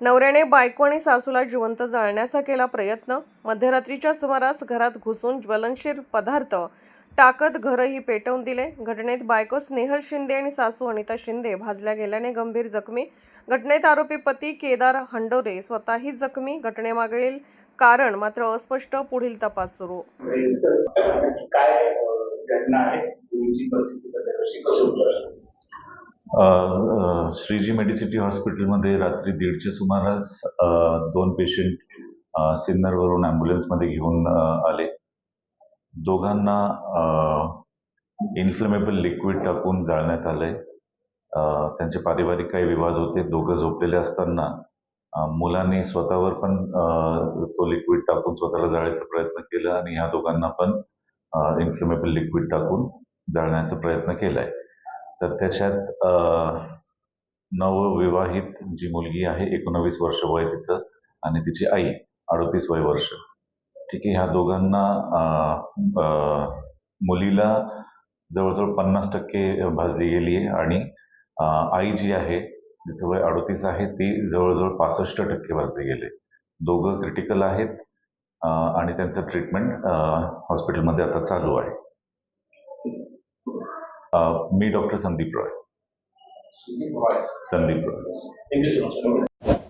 नवऱ्याने बायको आणि सासूला जिवंत जाळण्याचा केला प्रयत्न. मध्यरात्रीच्या सुमारास घरात घुसून ज्वलनशील पदार्थ टाकत घरही पेटवून दिले. घटनेत बायको स्नेहल शिंदे आणि सासू अनिता शिंदे भाजल्या गेल्याने गंभीर जखमी. घटनेत आरोपी पती केदार हंडोरे स्वतःही जखमी. घटनेमागील कारण मात्र अस्पष्ट. पुढील तपास सुरू. काय घटना आहे? श्रीजी मेडिसिटी हॉस्पिटलमध्ये रात्री दीडच्या सुमारास दोन पेशंट सिन्नरवरून ॲम्ब्युलन्समध्ये घेऊन आले. दोघांना इन्फ्लेमेबल लिक्विड टाकून जाळण्यात आलंय. त्यांचे पारिवारिक काही विवाद होते. दोघं झोपलेले असताना मुलांनी स्वतःवर पण तो लिक्विड टाकून स्वतःला जाळायचा प्रयत्न केला आणि ह्या दोघांना पण इन्फ्लेमेबल लिक्विड टाकून जाळण्याचा प्रयत्न केलाय. तर त्याच्यात नवविवाहित जी मुलगी आहे एकोणवीस वर्ष वय तिचं आणि तिची आई अडोतीस वय वर्ष. ठीक आहे ह्या दोघांना मुलीला जवळजवळ पन्नास टक्के भाजली गेली आहे आणि आई जी आहे तिचं वय अडोतीस आहे ती जवळजवळ पासष्ट टक्के भाजली गेले दोघं क्रिटिकल आहेत आणि त्यांचं ट्रीटमेंट हॉस्पिटलमध्ये आता चालू आहे. Uh, me, Dr. Sandeep Roy. Sandeep Roy. Sandeep Roy. Thank you so much.